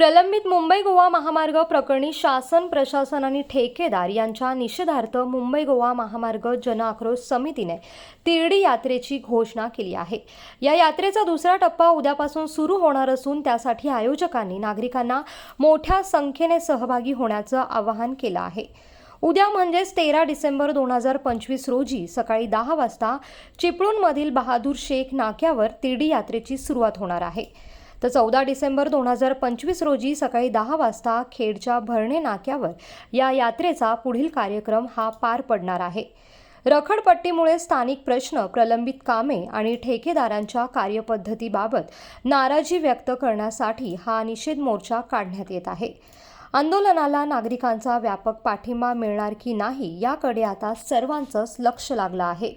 प्रलंबित मुंबई गोवा महामार्ग प्रकरणी शासन प्रशासन आणि ठेकेदार यांच्या निषेधार्थ मुंबई गोवा महामार्ग जनआक्रोश समितीने तिरडी यात्रेची घोषणा केली आहे. या यात्रेचा दुसरा टप्पा उद्यापासून सुरू होणार असून त्यासाठी आयोजकांनी नागरिकांना मोठ्या संख्येने सहभागी होण्याचं आवाहन केलं आहे. उद्या म्हणजेच तेरा डिसेंबर दोन हजार पंचवीस रोजी सकाळी दहा वाजता चिपळूणमधील बहादूर शेख नाक्यावर तिरडी यात्रेची सुरुवात होणार आहे. तर चौदा डिसेंबर दोन हजार पंचवीस रोजी सकाळी दहा वाजता खेडच्या भरणे नाक्यावर या यात्रेचा पुढील कार्यक्रम हा पार पडणार आहे. रखडपट्टीमुळे स्थानिक प्रश्न प्रलंबित कामे आणि ठेकेदारांच्या कार्यपद्धतीबाबत नाराजी व्यक्त करण्यासाठी हा निषेध मोर्चा काढण्यात येत आहे. आंदोलनाला नागरिकांचा व्यापक पाठिंबा मिळणार की नाही याकडे आता सर्वांचंच लक्ष लागलं आहे.